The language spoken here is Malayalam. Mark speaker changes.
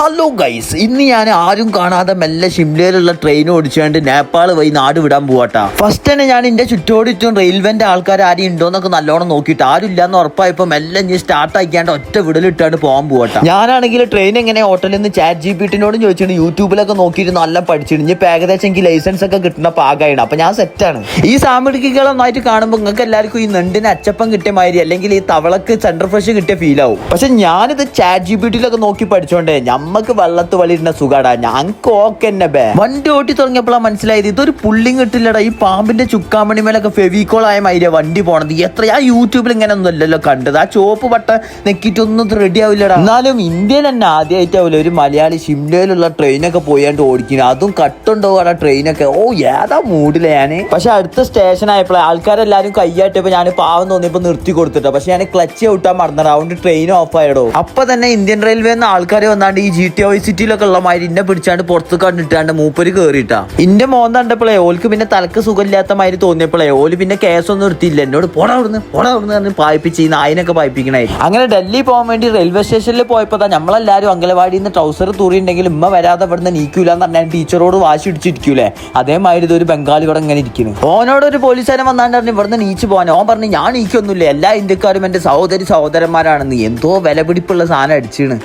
Speaker 1: ഹലോ ഗൈസ് ഇന്ന് ഞാൻ ആരും കാണാതെ മെല്ലെ ഷിംലയിലുള്ള ട്രെയിൻ ഓടിച്ചുകൊണ്ട് നേപ്പാൾ വഴി നാട് വിടാൻ പോവാട്ടാ. ഫസ്റ്റ് തന്നെ ഞാൻ എന്റെ ചുറ്റോടിച്ചും റെയിൽവേന്റെ ആൾക്കാർ ആരും ഉണ്ടോന്നൊക്കെ നല്ലോണം നോക്കിയിട്ട് ആരും ഇല്ലാന്ന് ഉറപ്പായപ്പോ മെല്ലെ ഇനി സ്റ്റാർട്ട് ആക്കിയാണ്ട് ഒറ്റ വിടലിട്ടാണ്ട് പോകാൻ പോവാട്ടാ. ഞാനാണെങ്കിൽ ട്രെയിൻ എങ്ങനെ ഹോട്ടലിൽ നിന്ന് ചാറ്റ് ജി പി ചോദിച്ചിട്ട് യൂട്യൂബിലൊക്കെ നോക്കിയിട്ട് നല്ല പഠിച്ചിട്ട് ഇനി ഏകദേശം എനിക്ക് ലൈസൻസ് ഒക്കെ കിട്ടുന്ന പാകമാണ് അപ്പൊ ഞാൻ സെറ്റാണ് ഈ സാമഗ്രികൾ ഒന്നായിട്ട് കാണുമ്പോൾ നിങ്ങൾക്ക് എല്ലാവർക്കും ഈ നെണ്ടിന് അച്ചപ്പം കിട്ടിയ മാതിരി അല്ലെങ്കിൽ ഈ തവളക്ക് സെൻട്രൽ ഫ്രഷ് കിട്ടിയ ഫീൽ ആവും. പക്ഷെ ഞാനിത് ചാറ്റ് ജി നോക്കി പഠിച്ചോണ്ടേ ഞമ്മക്ക് വെള്ളത്ത് വളിരുന്ന സുഖാടാ. ഞങ്ങക്ക് ഓക്കെ തന്നെ ബേ. വണ്ടി ഓട്ടി തുടങ്ങിയപ്പോഴാണ് മനസ്സിലായത്. ഇതൊരു പുള്ളിങ് കിട്ടില്ലടാ. ഈ പാമ്പിന്റെ ചുക്കാമണി മേലൊക്കെ ഫെവിക്കോൾ ആയ മൈര വണ്ടി പോണത്. എത്ര ആ യൂട്യൂബിൽ ഇങ്ങനെ ഒന്നും അല്ലല്ലോ കണ്ടത്. ആ ചോപ്പ് പട്ട നെക്കിട്ടൊന്നും റെഡി ആവില്ലടാ. എന്നാലും ഇന്ത്യയിൽ തന്നെ ആദ്യമായിട്ടാവില്ല ഒരു മലയാളി ഷിംലയിലുള്ള ട്രെയിനൊക്കെ പോയാണ്ട് ഓടിക്കുന്നത് അതും കട്ടുണ്ടോ ആ ട്രെയിനൊക്കെ ഓ ഏതാ മൂഡിലെ ഞാൻ. പക്ഷെ അടുത്ത സ്റ്റേഷൻ ആയപ്പോഴേ ആൾക്കാരെല്ലാരും കൈയായിട്ടപ്പോ ഞാൻ പാവം തോന്നിയപ്പോ നിർത്തി കൊടുത്തിട്ടോ. പക്ഷെ ഞാൻ ക്ലച്ച് ഔട്ടാൻ മറന്നടാ. അതുകൊണ്ട് ട്രെയിൻ ഓഫ് ആയടോ. അപ്പൊ തന്നെ ഇന്ത്യൻ റെയിൽവേ എന്ന ആൾക്കാർ വന്നാണ്ട് ഈ ജി ടി ഒ സിറ്റിയിലൊക്കെ ഉള്ള മാതിരി ഇന്നെ പിടിച്ചാണ്ട് പുറത്ത് കണ്ടിട്ടാണ്ട് മൂപ്പര് കേറിയിട്ടാ. ഇന്റെ മോൻ കണ്ടപ്പോഴേ ഓൽക്ക് പിന്നെ തലക്ക് സുഖമില്ലാത്ത മാതിരി തോന്നിയപ്പോഴേ ഓൽ പിന്നെ കേസൊന്നും എടുത്തില്ല. എന്നോട് പോടാ അവിടുന്ന് പോടാ അവിടുന്ന് പറഞ്ഞ് പായിപ്പിച്ച് ഈ നായിനൊക്കെ പായിപ്പിക്കണേ. അങ്ങനെ ഡൽഹി പോകാൻ വേണ്ടി റെയിൽവേ സ്റ്റേഷനിൽ പോയപ്പോ ദാ നമ്മളെല്ലാരും അങ്കലവാടിയിൽ നിന്ന് ട്രൗസർ തൂറിയുണ്ടെങ്കിൽ ഉമ്മ വരാതെ ഇവിടുന്ന് നീക്കൂല എന്ന് പറഞ്ഞാൽ ടീച്ചറോട് വാശി ഇടിച്ചിരിക്കൂലേ അതേമാതിരി ഇതൊരു ബംഗാളി ഇവിടെ ഇങ്ങനെ ഇരിക്കുന്നു ഓനോട് ഒരു പോലീസുകാരൻ വന്നാണ്ട് പറഞ്ഞു ഇവിടുന്ന് നീച്ച് പോകാൻ. ഓൻ പറഞ്ഞു ഞാൻ നീക്കൊന്നുമില്ല. എല്ലാ ഇന്ത്യക്കാരും എന്റെ സഹോദരി സഹോദരന്മാരാണെന്ന്. എന്തോ വിലപിടിപ്പുള്ള സാധനം അടിച്ചാണ്.